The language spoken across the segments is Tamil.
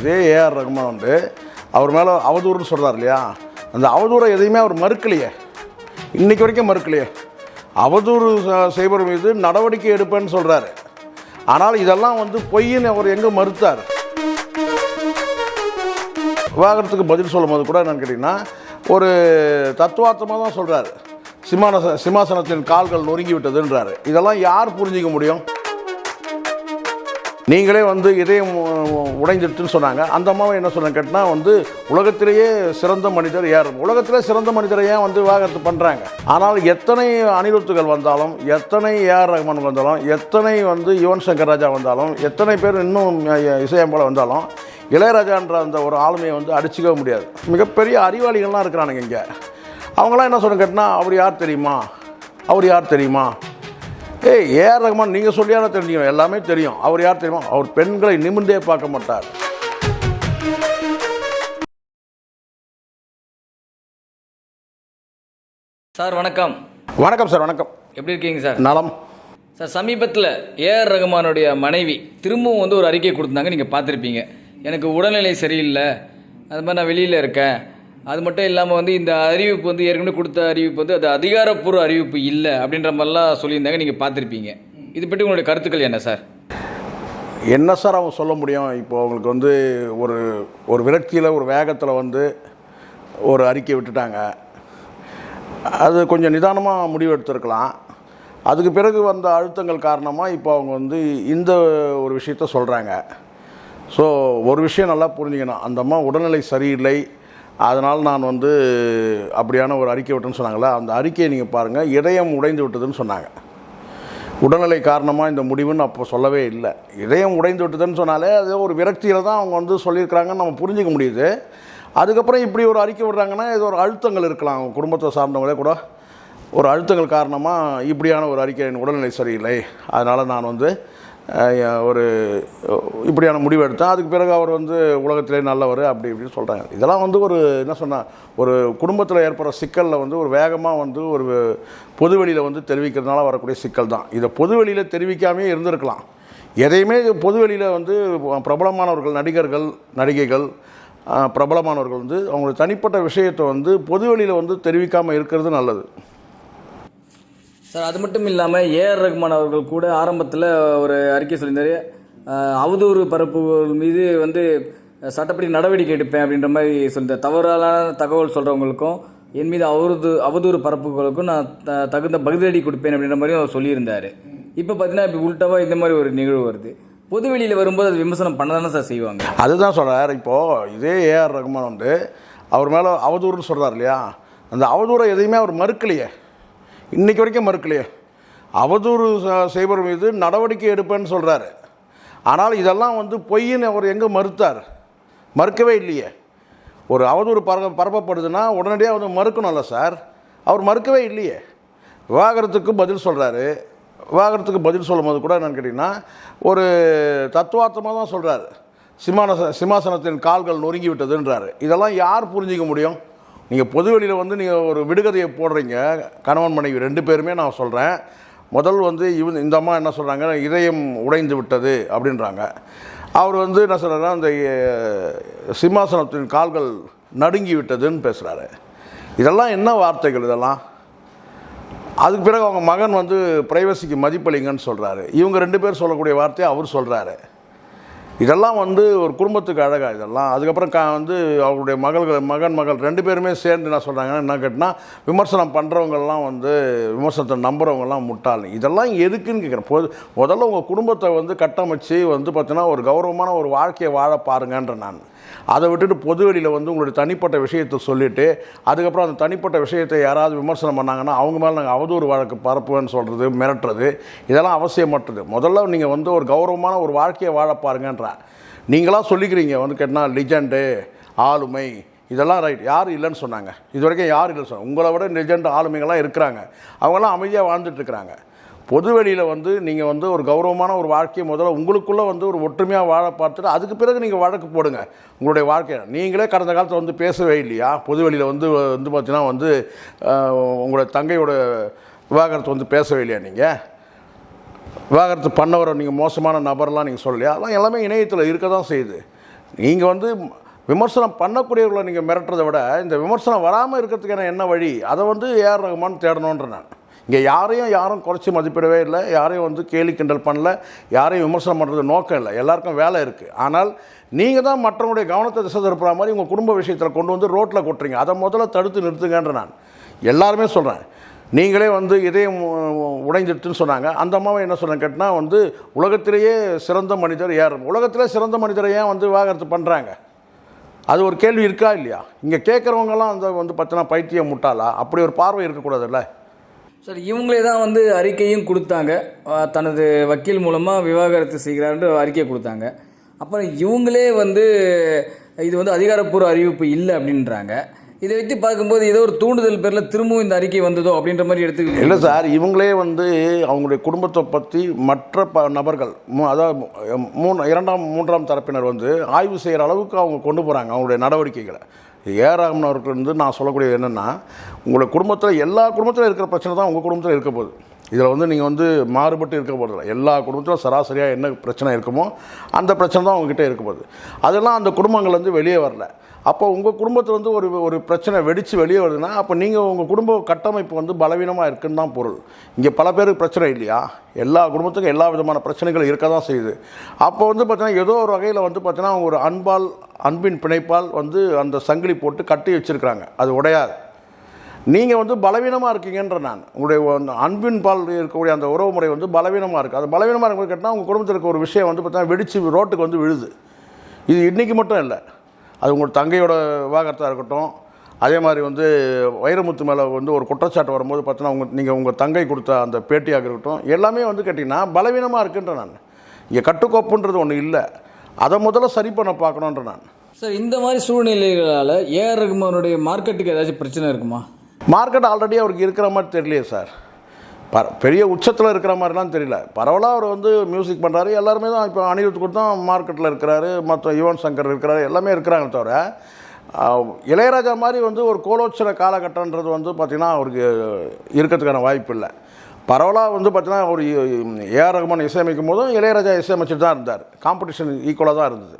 இதே ஏஆர் ரகுமான் வந்து அவர் மேலே அவதூறுன்னு சொல்கிறார் இல்லையா? அந்த அவதூறை எதையுமே அவர் மறுக்கலையே. இன்னைக்கு வரைக்கும் மறுக்கலையே. அவதூறு செய்பவர் மீது நடவடிக்கை எடுப்பேன்னு சொல்கிறாரு ஆனால் இதெல்லாம் வந்து பொய்ன்னு அவர் எங்கே மறுத்தார்? விவாகரத்துக்கு பதில் சொல்லும் போது கூட என்னன்னு கேட்டிங்கன்னா ஒரு தத்துவார்த்தமாக தான் சொல்கிறாரு சிம்மான சிம்மாசனத்தின் கால்கள் நொறுங்கி விட்டதுன்றாரு. இதெல்லாம் யார் புரிஞ்சிக்க முடியும்? நீங்களே வந்து இதயம் உ- உடைஞ்சிட்டுன்னு சொன்னாங்க. அந்த அம்மாவை என்ன சொன்னாங்க கேட்டினா வந்து உலகத்திலேயே சிறந்த மனிதர் யார்? உலகத்திலே சிறந்த மனிதரை ஏன் வந்து விவாகரத்து பண்ணுறாங்க ஆனால் எத்தனை அனிருத்துகள் வந்தாலும் எத்தனை ஏஆர் ரஹ்மான் வந்தாலும் எத்தனை வந்து யுவன் சங்கர் ராஜா வந்தாலும் எத்தனை பேர் இன்னும் இசையம்போல வந்தாலும் இளையராஜான்ற அந்த ஒரு ஆளுமையை வந்து அடிச்சுக்கவே முடியாது. மிகப்பெரிய அறிவாளிகள்லாம் இருக்கிறானுங்க இங்கே. அவங்களாம் என்ன சொல்லுங்க கேட்டினா அவர் யார் தெரியுமா? அவர் யார் தெரியுமா? ஏய் ஏஆர் ரஹ்மான் நீங்கள் சொல்லியான தெரிஞ்சுக்கணும் எல்லாமே தெரியும். அவர் யார் தெரியுமா? அவர் பெண்களை நிமிர்ந்தே பார்க்க மாட்டார். சார் வணக்கம். வணக்கம் சார் வணக்கம். எப்படி இருக்கீங்க சார்? நலம். சார் சமீபத்தில் ஏஆர் ரகுமானுடைய மனைவி திரும்பவும் வந்து ஒரு அறிக்கை கொடுத்தாங்க நீங்கள் பார்த்துருப்பீங்க. எனக்கு உடல்நிலை சரியில்லை. அது மாதிரி நான் வெளியில் இருக்கேன். அது மட்டும் இல்லாமல் வந்து இந்த அறிவிப்பு வந்து ஏற்கனவே கொடுத்த அறிவிப்பு வந்து அது அதிகாரப்பூர்வ அறிவிப்பு இல்லை அப்படின்ற மாதிரிலாம் சொல்லியிருந்தாங்க. நீங்கள் பார்த்துருப்பீங்க. இது பற்றி உங்களுடைய கருத்துக்கள் என்ன சார்? என்ன சார் அவங்க சொல்ல முடியும்? இப்போ அவங்களுக்கு வந்து ஒரு ஒரு விரக்தியில் ஒரு வேகத்தில் வந்து ஒரு அறிக்கை விட்டுட்டாங்க. அது கொஞ்சம் நிதானமாக முடிவெடுத்திருக்கலாம் அதுக்கு பிறகு வந்த அழுத்தங்கள் காரணமாக இப்போ அவங்க வந்து இந்த ஒரு விஷயத்த சொல்கிறாங்க ஸோ ஒரு விஷயம் நல்லா புரிஞ்சுக்கணும். அந்த அம்மா உடல்நிலை சரியில்லை. அதனால் நான் வந்து அப்படியான ஒரு அறிக்கை விட்டேன்னு சொன்னாங்களே அந்த அறிக்கையை நீங்கள் பாருங்கள் இதயம் உடைந்து விட்டதுன்னு சொன்னாங்க. உடல்நிலை காரணமாக இந்த முடிவுன்னு அப்போ சொல்லவே இல்லை. இதயம் உடைந்து விட்டதுன்னு சொன்னாலே அது ஒரு விரக்தியில் தான் அவங்க வந்து சொல்லியிருக்கிறாங்கன்னு நம்ம புரிஞ்சிக்க முடியுது. அதுக்கப்புறம் இப்படி ஒரு அறிக்கை விடுறாங்கன்னா இது ஒரு அழுத்தங்கள் இருக்கலாம். அவங்க குடும்பத்தை சார்ந்தவங்களே கூட ஒரு அழுத்தங்கள் காரணமாக இப்படியான ஒரு அறிக்கை என் உடல்நிலை சரியில்லை. அதனால் நான் வந்து ஒரு இப்படியான முடிவு எடுத்தேன் அதுக்கு பிறகு அவர் வந்து உலகத்திலே நல்லவர் அப்படி இப்படின்னு சொல்கிறாங்க இதெல்லாம் வந்து ஒரு என்ன சொன்னால் ஒரு குடும்பத்தில் ஏற்படுற சிக்கலில் வந்து ஒரு வேகமாக வந்து ஒரு பொதுவெளியில் வந்து தெரிவிக்கிறதுனால வரக்கூடிய சிக்கல் தான். இதை பொதுவெளியில் தெரிவிக்காமே இருந்திருக்கலாம். எதையுமே பொதுவெளியில் வந்து பிரபலமானவர்கள் நடிகர்கள் நடிகைகள் பிரபலமானவர்கள் வந்து அவங்களுடைய தனிப்பட்ட விஷயத்தை வந்து பொதுவெளியில் வந்து தெரிவிக்காமல் இருக்கிறது நல்லது. சார் அது மட்டும் இல்லாமல் ஏஆர் ரகுமான் அவர்கள் கூட ஆரம்பத்தில் ஒரு அறிக்கை சொல்லியிருந்தார். அவதூறு பரப்புகள் மீது வந்து சட்டப்படி நடவடிக்கை எடுப்பேன் அப்படின்ற மாதிரி சொல்லியிருந்தார். தவறான தகவல் சொல்கிறவங்களுக்கும் என் மீது அவதூறு அவதூறு பரப்புகளுக்கும் நான் த- தகுந்த பகுதியடி கொடுப்பேன் அப்படின்ற மாதிரியும் அவர் சொல்லியிருந்தார். இப்போ பார்த்தீங்கன்னா இப்போ உள்டாவாக இந்த மாதிரி ஒரு நிகழ்வு வருது. பொது வெளியில் வரும்போது அது விமர்சனம் பண்ண தானே சார் செய்வாங்க? அதுதான் சொல்கிறார் இப்போது இதே ஏஆர் ரகுமான் வந்து அவர் மேலே அவதூறுன்னு சொல்கிறார் இல்லையா? அந்த அவதூறை எதையுமே அவர் மறுக்கலையே. இன்றைக்கி வரைக்கும் மறுக்கலையே. அவதூறு செய்பவர் மீது நடவடிக்கை எடுப்பேன்னு சொல்கிறாரு ஆனால் இதெல்லாம் வந்து பொய்ன்னு அவர் எங்கே மறுத்தார்? மறுக்கவே இல்லையே. ஒரு அவதூறு பர பரப்பப்படுதுன்னா உடனடியாக வந்து மறுக்கணும்ல சார். அவர் மறுக்கவே இல்லையே. விவாகரத்துக்கு பதில் சொல்கிறாரு விவாகரத்துக்கு பதில் சொல்லும்போது கூட என்னன்னு கேட்டிங்கன்னா ஒரு தத்துவார்த்தமாக தான் சொல்கிறார் சிம்மான சிம்மாசனத்தின் கால்கள் நொறுங்கி விட்டதுன்றாரு. இதெல்லாம் யார் புரிஞ்சிக்க முடியும்? நீங்கள் பொதுவெளியில் வந்து நீங்கள் ஒரு விடுகதையை போடுறீங்க கணவன் மனைவி ரெண்டு பேருமே நான் சொல்கிறேன் முதல் வந்து இவன் இந்த அம்மா என்ன சொல்கிறாங்க இதயம் உடைந்து விட்டது அப்படின்றாங்க. அவர் வந்து என்ன சொல்கிறாருன்னா அந்த சிம்மாசனத்தின் கால்கள் நடுங்கி விட்டதுன்னு பேசுகிறாரு இதெல்லாம் என்ன வார்த்தைகள் இதெல்லாம்? அதுக்கு பிறகு அவங்க மகன் வந்து பிரைவசிக்கு மதிப்பளிங்கன்னு சொல்கிறாரு இவங்க ரெண்டு பேர் சொல்லக்கூடிய வார்த்தையை அவர் சொல்கிறாரு இதெல்லாம் வந்து ஒரு குடும்பத்துக்கு அழகாக இதெல்லாம். அதுக்கப்புறம் கா வந்து அவருடைய மகள்கள் மகன் மகள் ரெண்டு பேருமே சேர்ந்து என்ன சொல்கிறாங்கன்னா என்ன கேட்டால் விமர்சனம் பண்ணுறவங்கெல்லாம் வந்து விமர்சனத்தை நம்புகிறவங்கெல்லாம் முட்டாள் இதெல்லாம் எதுக்குன்னு கேட்குறேன். பொது முதல்ல உங்கள் குடும்பத்தை வந்து கட்டமைச்சு வந்து பார்த்தீங்கன்னா ஒரு கௌரவமான ஒரு வாழ்க்கையை வாழ பாருங்கன்ற நான். அதை விட்டுட்டு பொதுவெளியில் வந்து உங்களுடைய தனிப்பட்ட விஷயத்தை சொல்லிவிட்டு அதுக்கப்புறம் அந்த தனிப்பட்ட விஷயத்தை யாராவது விமர்சனம் பண்ணாங்கன்னா அவங்க மேலே நாங்கள் அவதூறு வழக்கு பரப்புவேன்னு சொல்கிறது மிரட்டுறது இதெல்லாம் அவசியமற்றது. முதல்ல நீங்கள் வந்து ஒரு கௌரவமான ஒரு வாழ்க்கையை வாழ பாருங்கன்றான் நீங்களாம் சொல்லிக்கிறீங்க வந்து கேட்டால் லிஜெண்டு ஆளுமை இதெல்லாம் ரைட் யார் இல்லைன்னு சொன்னாங்க. இது வரைக்கும் யார் இல்லைன்னு சொன்னாங்க. உங்களை விட லிஜெண்டு ஆளுமைகள்லாம் இருக்கிறாங்க. அவங்களாம் அமைதியாக வாழ்ந்துட்டு பொதுவெளியில் வந்து நீங்கள் வந்து ஒரு கௌரவமான ஒரு வாழ்க்கையை முதல்ல உங்களுக்குள்ளே வந்து ஒரு ஒற்றுமையாக வாழ பார்த்துட்டு அதுக்கு பிறகு நீங்கள் வழக்கு போடுங்க. உங்களுடைய வாழ்க்கையை. நீங்களே கடந்த காலத்தில் வந்து பேசவே இல்லையா? பொதுவெளியில் வந்து வந்து பார்த்தீங்கன்னா வந்து உங்களுடைய தங்கையோட விவாகரத்தை வந்து பேசவே இல்லையா நீங்கள் விவாகரத்து பண்ணவரை நீங்கள் மோசமான நபர்லாம் நீங்கள் சொல்லலையா? அதெல்லாம் எல்லாமே இணையத்தில் இருக்க தான் செய்யுது. நீங்கள் வந்து விமர்சனம் பண்ணக்கூடியவர்களை நீங்கள் மிரட்டுறதை விட இந்த விமர்சனம் வராமல் இருக்கிறதுக்கான என்ன வழி? அதை வந்து ஏஆர் ரகுமான் தேடணுன்ற நான். இங்கே யாரையும் யாரும் குறைச்சி மதிப்பிடவே இல்லை. யாரையும் வந்து கேலி கிண்டல் பண்ணல. யாரையும் விமர்சனம் பண்ணுறது நோக்கம் இல்லை. எல்லாருக்கும் வேலை இருக்குது ஆனால் நீங்கள் தான் மற்றவங்களுடைய கவனத்தை திசை திருப்புற மாதிரி உங்கள் குடும்ப விஷயத்தில் கொண்டு வந்து ரோட்டில் கொட்டுறீங்க. அதை முதல்ல தடுத்து நிறுத்துங்கன்ற நான். எல்லாருமே சொல்கிறேன் நீங்களே வந்து இதயம் உடைந்துட்டுன்னு சொன்னாங்க. அந்த அம்மாவை என்ன சொன்னாங்க கேட்டால் வந்து உலகத்திலேயே சிறந்த மனிதர் யார்? உலகத்திலே சிறந்த மனிதரை ஏன் வந்து விவாகரத்து பண்ணுறாங்க அது ஒரு கேள்வி இருக்கா இல்லையா? இங்கே கேட்குறவங்கலாம் அந்த வந்து பார்த்தீங்கன்னா பைத்தியம் முட்டாளா? அப்படி ஒரு பார்வை இருக்கக்கூடாதுல்ல? சார் இவங்களே தான் வந்து அறிக்கையும் கொடுத்தாங்க. தனது வக்கீல் மூலமாக விவாகரத்து செய்கிறாருன்ற அறிக்கை கொடுத்தாங்க. அப்புறம் இவங்களே வந்து இது வந்து அதிகாரப்பூர்வ அறிவிப்பு இல்லை அப்படின்றாங்க. இதை வைத்து பார்க்கும்போது ஏதோ ஒரு தூண்டுதல் பேரில் திரும்பவும் இந்த அறிக்கை வந்ததோ அப்படின்ற மாதிரி எடுத்துக்கிட்டு இல்லை சார் இவங்களே வந்து அவங்களுடைய குடும்பத்தை பற்றி மற்ற ப நபர்கள் அதாவது மூணு இரண்டாம் மூன்றாம் தரப்பினர் வந்து ஆய்வு செய்கிற அளவுக்கு அவங்க கொண்டு போகிறாங்க அவங்களுடைய நடவடிக்கைகளை. ஏராமன் அவர்கள் வந்து நான் சொல்லக்கூடியது என்னென்னா உங்களுடைய குடும்பத்தில் எல்லா குடும்பத்திலும் இருக்கிற பிரச்சனை தான் உங்கள் குடும்பத்தில் இருக்க போகுது. இதில் வந்து நீங்கள் வந்து மாறுபட்டு இருக்க போகிறதில்ல எல்லா குடும்பத்திலும் சராசரியாக என்ன பிரச்சனை இருக்குமோ அந்த பிரச்சனை தான் உங்ககிட்ட இருக்க போகுது. அதெல்லாம் அந்த குடும்பங்கள் வந்து வெளியே வரல. அப்போ உங்கள் குடும்பத்தில் வந்து ஒரு ஒரு பிரச்சனை வெடித்து வெளியே வருதுன்னா அப்போ நீங்கள் உங்கள் குடும்ப கட்டமைப்பு வந்து பலவீனமாக இருக்குன்னு தான் பொருள். இங்கே பல பேருக்கு பிரச்சனை இல்லையா? எல்லா குடும்பத்துக்கும் எல்லா விதமான பிரச்சனைகள் இருக்க தான் செய்யுது. அப்போ வந்து பார்த்தீங்கன்னா ஏதோ ஒரு வகையில் வந்து பார்த்தீங்கன்னா ஒரு அன்பால் அன்பின் பிணைப்பால் வந்து அந்த சங்கிலி போட்டு கட்டி வச்சுருக்கிறாங்க. அது உடையாது. நீங்கள் வந்து பலவீனமாக இருக்கீங்கன்ற நான். உங்களுடைய அந்த அன்பின் பால் இருக்கக்கூடிய அந்த உறவு முறை வந்து பலவீனமாக இருக்குது அது பலவீனமாக இருக்கும் கேட்டால் உங்கள் குடும்பத்தில் இருக்க ஒரு விஷயம் வந்து பார்த்தீங்கன்னா வெடிச்சு ரோட்டுக்கு வந்து விழுது. இது இன்றைக்கி மட்டும் இல்லை. அது உங்கள் தங்கையோட விவாகரத்தாக இருக்கட்டும். அதே மாதிரி வந்து வைரமுத்து மேலே வந்து ஒரு குற்றச்சாட்டு வரும்போது பார்த்தீங்கன்னா உங்கள் நீங்கள் உங்கள் தங்கை கொடுத்த அந்த பேட்டியாக இருக்கட்டும் எல்லாமே வந்து கேட்டிங்கன்னா பலவீனமாக இருக்குன்ற நான். இங்கே கட்டுக்கோப்புன்றது ஒன்று இல்லை. அதை முதல்ல சரி பண்ண பார்க்கணுன்ற நான். சார் இந்த மாதிரி சூழ்நிலைகளால் ஏஆர் ரகுமானுடைய மார்க்கெட்டுக்கு ஏதாச்சும் பிரச்சனை இருக்குமா? மார்க்கெட் ஆல்ரெடி அவருக்கு இருக்கிற மாதிரி தெரியலையே சார். ப பெரிய உச்சத்தில் இருக்கிற மாதிரிலாம் தெரியல பரவலாக அவர் வந்து மியூசிக் பண்ணுறாரு எல்லாருமே தான் இப்போ அனிருத் கூட தான் மார்க்கெட்டில் இருக்கிறாரு மற்ற யுவன் சங்கர் இருக்கிறாரு எல்லாமே இருக்கிறாங்க தவிர இளையராஜா மாதிரி வந்து ஒரு கோலோச்சர காலகட்டன்றது வந்து பார்த்திங்கன்னா அவருக்கு இருக்கிறதுக்கான வாய்ப்பு இல்லை பரவலாக வந்து பார்த்தீங்கன்னா ஒரு ஏஆர் ரகுமான் இசையமைக்கும் போதும் இளையராஜா இசையமைச்சிட்டு தான் இருந்தார் காம்படிஷன் ஈக்குவலாக தான் இருந்தது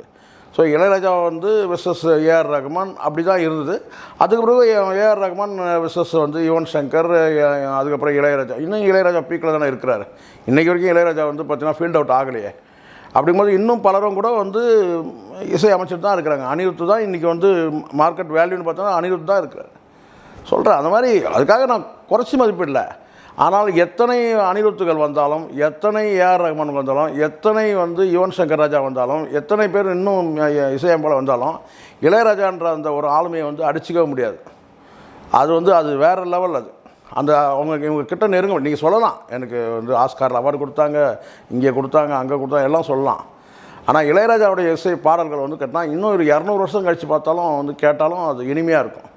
ஸோ இளையராஜா வந்து விசஸ் ஏஆர் ரகுமான் அப்படி தான் இருந்தது. அதுக்கு பிறகு ஏஆர் ரகுமான் விசஸ் வந்து யுவன் சங்கர் அதுக்கப்புறம் இளையராஜா. இன்னும் இளையராஜா பீக்கில் தானே இருக்கிறாரு. இன்றைக்கி வரைக்கும் இளையராஜா வந்து பார்த்தீங்கன்னா ஃபீல்ட் அவுட் ஆகலையே. அப்படிங்கும்போது இன்னும் பலரும் கூட வந்து இசை அமைச்சிட்டு தான் இருக்கிறாங்க. அனிருத்து தான் இன்றைக்கி வந்து மார்க்கெட் வேல்யூன்னு பார்த்தோன்னா அனிருத் தான் இருக்கிறார். சொல்கிறேன் அந்த மாதிரி அதுக்காக நான் குறைச்சி மதிப்பிடலை. ஆனால் எத்தனை அனிருத்துகள் வந்தாலும் எத்தனை ஏஆர் ரஹ்மான் வந்தாலும் எத்தனை வந்து யுவன் சங்கர் ராஜா வந்தாலும் எத்தனை பேர் இன்னும் இசையம்போல வந்தாலும் இளையராஜான்ற அந்த ஒரு ஆளுமையை வந்து அடிச்சுக்கவே முடியாது. அது வந்து அது வேறு லெவல் அது. அந்த அவங்க இவங்க கிட்ட நெருங்க நீங்கள் சொல்லலாம். எனக்கு வந்து ஆஸ்கார் அவார்டு கொடுத்தாங்க இங்கே கொடுத்தாங்க அங்கே கொடுத்தாங்க எல்லாம் சொல்லலாம். ஆனால் இளையராஜாவுடைய இசை பாடல்கள் வந்து கேட்டால் இன்னும் ஒரு இரநூறு வருஷம் கழித்து பார்த்தாலும் வந்து கேட்டாலும் அது இனிமையாக இருக்கும்.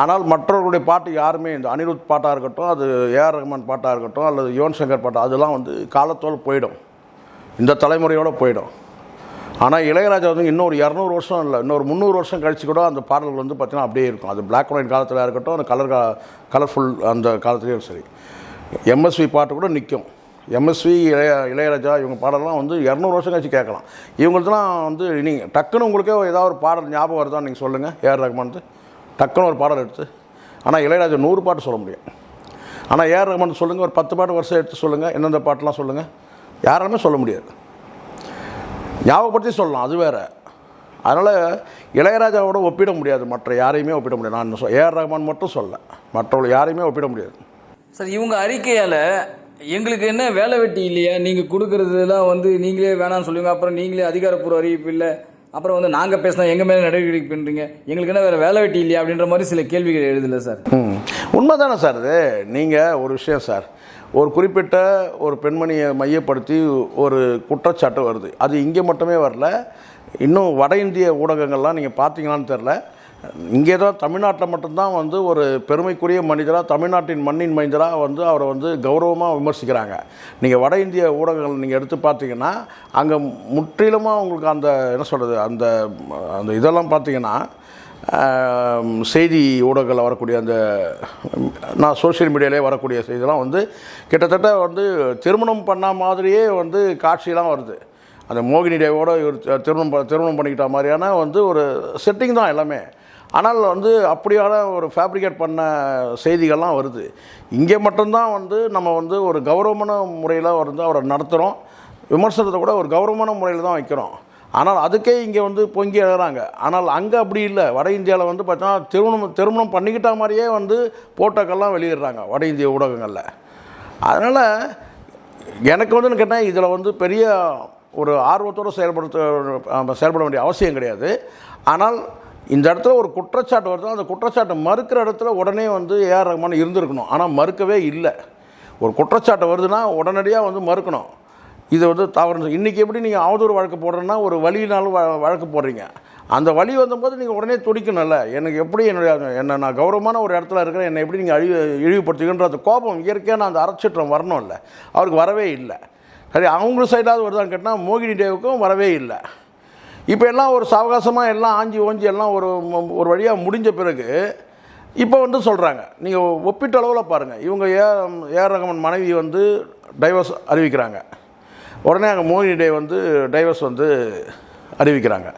ஆனால் மற்றவர்களுடைய பாட்டு யாருமே இந்த அனிருத் பாட்டாக இருக்கட்டும் அது ஏஆர் ரஹ்மான் பாட்டாக இருக்கட்டும் அல்லது யுவன் சங்கர் பாட்டு அதெல்லாம் வந்து காலத்தோடு போயிடும். இந்த தலைமுறையோடு போயிடும். ஆனால் இளையராஜா வந்து இன்னொரு இரநூறு வருஷம் இல்லை இன்னொரு முந்நூறு வருஷம் கழிச்சு கூட அந்த பாடல்கள் வந்து பார்த்தீங்கன்னா அப்படியே இருக்கும். அது பிளாக் அண்ட் ஒயிட் காலத்தில் இருக்கட்டும் அந்த கலர் கலர்ஃபுல் அந்த காலத்துலேயும் சரி. எம்எஸ்வி பாட்டு கூட நிற்கும் எம்எஸ்வி இளைய இளையராஜா இவங்க பாடலாம் வந்து இரநூறு வருஷம் கழிச்சு கேட்கலாம். இவங்களுக்குலாம் வந்து நீங்கள் டக்குன்னு உங்களுக்கே ஏதாவது ஒரு பாடல் ஞாபகம் வருதான்னு நீங்கள் சொல்லுங்கள் ஏஆர் ரஹ்மான் டக்குன்னு ஒரு பாடல் எடுத்து ஆனால் இளையராஜா நூறு பாட்டு சொல்ல முடியும். ஆனால் ஏஆர் ரஹ்மான் சொல்லுங்கள் ஒரு பத்து பாட்டு வருஷம் எடுத்து சொல்லுங்கள் எந்தெந்த பாட்டெலாம் சொல்லுங்கள் யாராலுமே சொல்ல முடியாது. ஞாபகப்படுத்தி சொல்லலாம் அது வேற. அதனால் இளையராஜாவோட ஒப்பிட முடியாது மற்ற யாரையுமே ஒப்பிட முடியாது. நான் சொ ஏஆர் ரஹ்மான் மட்டும் சொல்ல மற்றவர்கள் யாரையுமே ஒப்பிட முடியாது. சார் இவங்க அறிக்கையால் எங்களுக்கு என்ன வேலை வெட்டி இல்லையா? நீங்கள் கொடுக்குறதுலாம் வந்து நீங்களே வேணாம்னு சொல்லுவீங்க. அப்புறம் நீங்களே அதிகாரப்பூர்வ அறிவிப்பு இல்லை. அப்புறம் வந்து நாங்கள் பேசினா எங்கள் மேலே நடவடிக்கை பண்ணுறீங்க எங்களுக்கு என்ன வேறு வேலை வெட்டி இல்லையா அப்படின்ற மாதிரி சில கேள்விகள் எழுதல சார். ம். உண்மை தானே சார் இது? நீங்கள் ஒரு விஷயம் சார். ஒரு குறிப்பிட்ட ஒரு பெண்மணியை மையப்படுத்தி ஒரு குற்றச்சாட்டு வருது. அது இங்கே மட்டுமே வரல. இன்னும் வட இந்திய ஊடகங்கள்லாம் நீங்கள் பார்த்தீங்களான்னு தெரில இங்கே தான் தமிழ்நாட்டில் மட்டும்தான் வந்து ஒரு பெருமைக்குரிய மனிதராக தமிழ்நாட்டின் மண்ணின் மனிதராக வந்து அவரை வந்து கௌரவமாக விமர்சிக்கிறாங்க. நீங்கள் வட இந்திய ஊடகங்கள் நீங்கள் எடுத்து பார்த்தீங்கன்னா அங்கே முற்றிலுமாக உங்களுக்கு அந்த என்ன சொல்கிறது அந்த அந்த இதெல்லாம் பார்த்தீங்கன்னா செய்தி ஊடகங்களில் வரக்கூடிய அந்த நான் சோஷியல் மீடியாலே வரக்கூடிய செய்திலாம் வந்து கிட்டத்தட்ட வந்து திருமணம் பண்ண மாதிரியே வந்து காட்சியெலாம் வருது. அந்த மோகினி டேவோட இவர் திருமணம் ப- திருமணம் பண்ணிக்கிட்ட மாதிரியான வந்து ஒரு செட்டிங் தான் எல்லாமே. ஆனால் வந்து அப்படியான ஒரு ஃபேப்ரிகேட் பண்ண செய்திகள்லாம் வருது. இங்கே மட்டும்தான் வந்து நம்ம வந்து ஒரு கௌரவமான முறையில் வந்து அவரை நடத்துகிறோம் விமர்சனத்தை கூட ஒரு கௌரவமான முறையில் தான் வைக்கிறோம். ஆனால் அதுக்கே இங்கே வந்து பொங்கி எழுகிறாங்க ஆனால் அங்கே அப்படி இல்லை. வட இந்தியாவில் வந்து பார்த்தோன்னா திருமணம் திருமணம் பண்ணிக்கிட்ட மாதிரியே வந்து போட்டோக்கள்லாம் வெளியிடுறாங்க வட இந்திய ஊடகங்களில். அதனால் எனக்கு வந்து கேட்டால் இதில் வந்து பெரிய ஒரு ஆர்வத்தோடு செயல்படுத்த செயல்பட வேண்டிய அவசியம் கிடையாது. ஆனால் இந்த இடத்துல ஒரு குற்றச்சாட்டு வருது அந்த குற்றச்சாட்டை மறுக்கிற இடத்துல உடனே வந்து ஏஆர் ரஹ்மான் இருந்திருக்கணும். ஆனால் மறுக்கவே இல்லை. ஒரு குற்றச்சாட்டு வருதுன்னா உடனடியாக வந்து மறுக்கணும். இது வந்து தவறு. இன்றைக்கி எப்படி நீங்கள் அவதூறு வழக்கு போடுறேன்னா ஒரு வழியினாலும் வ- வழக்கு போடுறீங்க. அந்த வழி வந்தபோது நீங்கள் உடனே துடிக்கணும்ல. எனக்கு எப்படி என்னுடைய என்ன நான் கௌரவமான ஒரு இடத்துல இருக்கிறேன். என்னை எப்படி நீங்கள் அழிவு இழிவுபடுத்துகின்ற அந்த கோபம் இயற்கையான அந்த அறச்சீற்றம் வரணும்ல. அவருக்கு வரவே இல்லை. சரி அவங்க சைடாவது வருதான்னு கேட்டால் மோகினி டேவுக்கும் வரவே இல்லை. இப்போ எல்லாம் ஒரு சாவகாசமாக எல்லாம் ஆஞ்சி ஓஞ்சி எல்லாம் ஒரு ஒரு வழியாக முடிஞ்ச பிறகு இப்போ வந்து சொல்கிறாங்க நீங்கள் ஒப்பிட்ட அளவில் பாருங்கள் இவங்க ஏ ஏஆர் ரகமன் மனைவி வந்து டைவர்ஸ் அறிவிக்கிறாங்க. உடனே அங்கே மோகினி டே வந்து டைவர்ஸ் வந்து அறிவிக்கிறாங்க.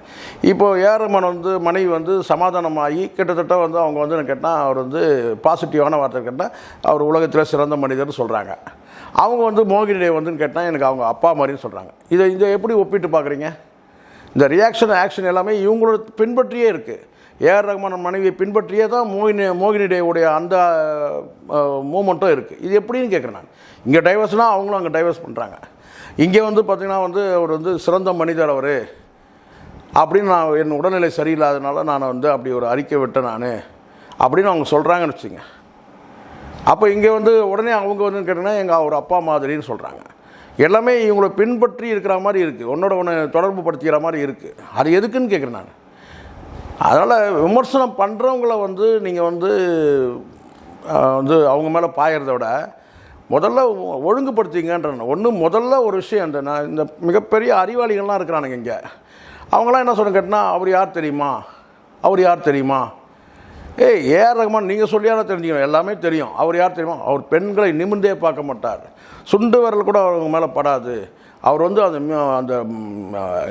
இப்போது ஏஆர் ரஹ்மான் வந்து மனைவி வந்து சமாதானமாகி கிட்டத்தட்ட வந்து அவங்க வந்து கேட்டால் அவர் வந்து பாசிட்டிவான வார்த்தை கேட்டால் அவர் உலகத்தில் சிறந்த மனிதர்னு சொல்கிறாங்க அவங்க வந்து மோகினி டே வந்துன்னு கேட்டால் எனக்கு அவங்க அப்பா மாதிரின்னு சொல்கிறாங்க இதை இதை எப்படி ஒப்பிட்டு பார்க்குறீங்க இந்த ரியாக்ஷன் ஆக்ஷன் எல்லாமே இவங்களோட பின்பற்றியே இருக்குது ஏஆர் ரஹ்மான் மனைவியை பின்பற்றியே தான் மோகினி மோகினி டேவுடைய அந்த மூமெண்ட்டும் இருக்குது இது எப்படின்னு கேட்குறேன் நான். இங்கே டைவர்ஸ்னால் அவங்களும் அங்கே டைவர்ஸ் பண்ணுறாங்க இங்கே வந்து பார்த்திங்கன்னா வந்து அவர் வந்து சிறந்த மனிதர் அவர். அப்படின்னு நான் என் உடல்நிலை சரியில்லாதனால நான் வந்து அப்படி ஒரு அறிக்கை விட்டேன் நான். அப்படின்னு அவங்க சொல்கிறாங்கன்னு வச்சுங்க அப்போ இங்கே வந்து உடனே அவங்க வந்து கேட்டிங்கன்னா எங்கள் அவர் அப்பா மாதிரின்னு சொல்கிறாங்க எல்லாமே இவங்களை பின்பற்றி இருக்கிற மாதிரி இருக்குது உன்னோட ஒன்று தொடர்பு படுத்திக்கிற மாதிரி இருக்குது அது எதுக்குன்னு கேட்குறேன் நான். அதனால் விமர்சனம் பண்ணுறவங்கள வந்து நீங்கள் வந்து வந்து அவங்க மேலே பாயறத விட முதல்ல ஒழுங்குபடுத்திங்கன்ற ஒன்று முதல்ல ஒரு விஷயம் இந்த நான் இந்த மிகப்பெரிய அறிவாளிகள்லாம் இருக்கிறானுங்க இங்கே. அவங்களாம் என்ன சொல்ல கேட்டால் அவர் யார் தெரியுமா? அவர் யார் தெரியுமா? ஏய் ஏஆர் ரஹ்மான் நீங்கள் சொல்லியார தெரிஞ்சுக்கணும். எல்லாமே தெரியும். அவர் யார் தெரியுமா? அவர் பெண்களை நிமிர்ந்தே பார்க்க மாட்டார். சுண்டு விரல் கூட அவங்க மேலே படாது. அவர் வந்து அந்த அந்த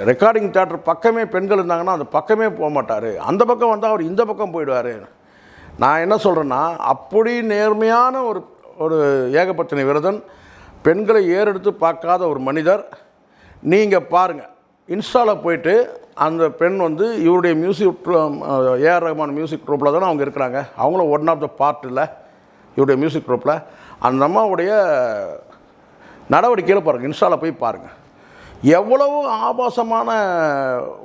ரெக்கார்டிங் தேட்டர் பக்கமே பெண்கள் இருந்தாங்கன்னா அந்த பக்கமே போக மாட்டார். அந்த பக்கம் வந்தால் அவர் இந்த பக்கம் போயிடுவார். நான் என்ன சொல்கிறேன்னா அப்படி நேர்மையான ஒரு ஒரு ஏகபத்தினி விரதன் பெண்களை ஏறெடுத்து பார்க்காத ஒரு மனிதர் நீங்கள் பாருங்கள் இன்ஸ்டாவில் போயிட்டு அந்த பெண் வந்து இவருடைய music A R Rahman music ட்ரூப்பில் தானே அவங்க இருக்கிறாங்க. அவங்களும் ஒன் ஆஃப் த பார்ட் இல்லை இவருடைய மியூசிக் குரூப்பில் அந்த அம்மாவுடைய நடவடிக்கையில் பாருங்கள் இன்ஸ்டாவில் போய் பாருங்கள் எவ்வளவு ஆபாசமான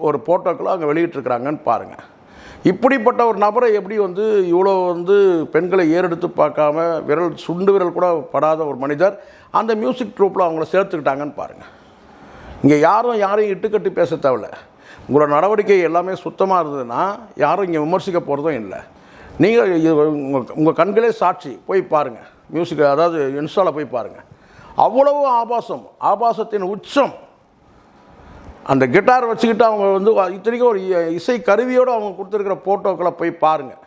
ஒரு போட்டோக்களை அங்கே வெளியிட்டிருக்கிறாங்கன்னு பாருங்கள் இப்படிப்பட்ட ஒரு நபரை எப்படி வந்து இவ்வளோ வந்து பெண்களை ஏறெடுத்து பார்க்காம விரல் சுண்டு விரல் கூட படாத ஒரு மனிதர் அந்த மியூசிக் ட்ரூப்பில் அவங்கள சேர்த்துக்கிட்டாங்கன்னு பாருங்கள் இங்கே யாரும் யாரையும் இட்டுக்கட்டி பேச தேவையில்ல. உங்களோட நடவடிக்கை எல்லாமே சுத்தமாக இருந்ததுன்னா யாரும் இங்கே விமர்சிக்க போகிறதும் இல்லை. நீங்கள் உங்கள் உங்கள் கண்களே சாட்சி. போய் பாருங்கள் மியூசிக் அதாவது இன்ஸ்டாவில் போய் பாருங்கள் அவ்வளவு ஆபாசம். ஆபாசத்தின் உச்சம். அந்த கிட்டார் வச்சுக்கிட்டு அவங்க வந்து இத்தனைக்கும் ஒரு இ- இசை கருவியோடு அவங்க கொடுத்துருக்கிற ஃபோட்டோக்களை போய் பாருங்கள்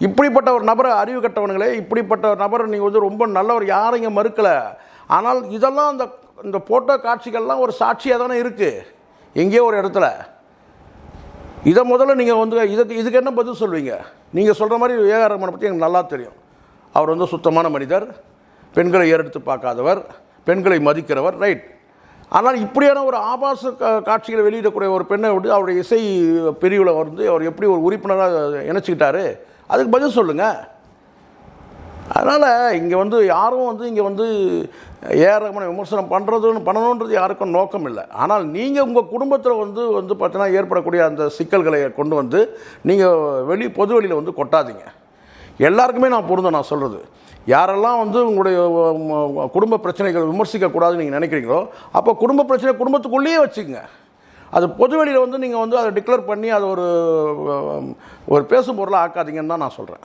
இப்படிப்பட்ட ஒரு நபரை அறிவு கட்டவனுங்களே இப்படிப்பட்ட ஒரு நபரை நீங்கள் வந்து ரொம்ப நல்லவர் யாரும் இங்கே மறுக்கலை. ஆனால் இதெல்லாம் அந்த இந்த ஃபோட்டோ காட்சிகள்லாம் ஒரு சாட்சியாக தானே இருக்குது எங்கேயோ ஒரு இடத்துல. இதை முதல்ல நீங்கள் வந்து இதுக்கு இதுக்கு என்ன பதில் சொல்வீங்க? நீங்கள் சொல்கிற மாதிரி ஏஆர் பற்றி எனக்கு நல்லா தெரியும். அவர் வந்து சுத்தமான மனிதர் பெண்களை ஏறெடுத்து பார்க்காதவர் பெண்களை மதிக்கிறவர் ரைட் ஆனால் இப்படியான ஒரு ஆபாச கா- காட்சிகளை வெளியிடக்கூடிய ஒரு பெண்ணை விட்டு அவருடைய இசை பிரிவில் வந்து அவர் எப்படி ஒரு உறுப்பினராக இணைச்சிக்கிட்டாரு? அதுக்கு பதில் சொல்லுங்கள் அதனால் இங்கே வந்து யாரும் வந்து இங்கே வந்து ஏஆர் ரஹ்மானை விமர்சனம் பண்ணுறதுன்னு பண்ணணுன்றது யாருக்கும் நோக்கம் இல்லை. ஆனால் நீங்கள் உங்கள் குடும்பத்தில் வந்து வந்து பார்த்தீங்கன்னா ஏற்படக்கூடிய அந்த சிக்கல்களை கொண்டு வந்து நீங்கள் வெளி பொது வெளியில் வந்து கொட்டாதீங்க. எல்லாருக்குமே நான் பொருந்தும் நான் சொல்கிறது யாரெல்லாம் வந்து உங்களுடைய குடும்ப பிரச்சனைகள் விமர்சிக்கக்கூடாதுன்னு நீங்கள் நினைக்கிறீங்களோ அப்போ குடும்ப பிரச்சனை குடும்பத்துக்குள்ளேயே வச்சுக்கோங்க. அது பொதுவெளியில் வந்து நீங்கள் வந்து அதை டிக்ளேர் பண்ணி அதை ஒரு ஒரு பேசும் பொருளாக ஆக்காதீங்கன்னு தான் நான் சொல்கிறேன்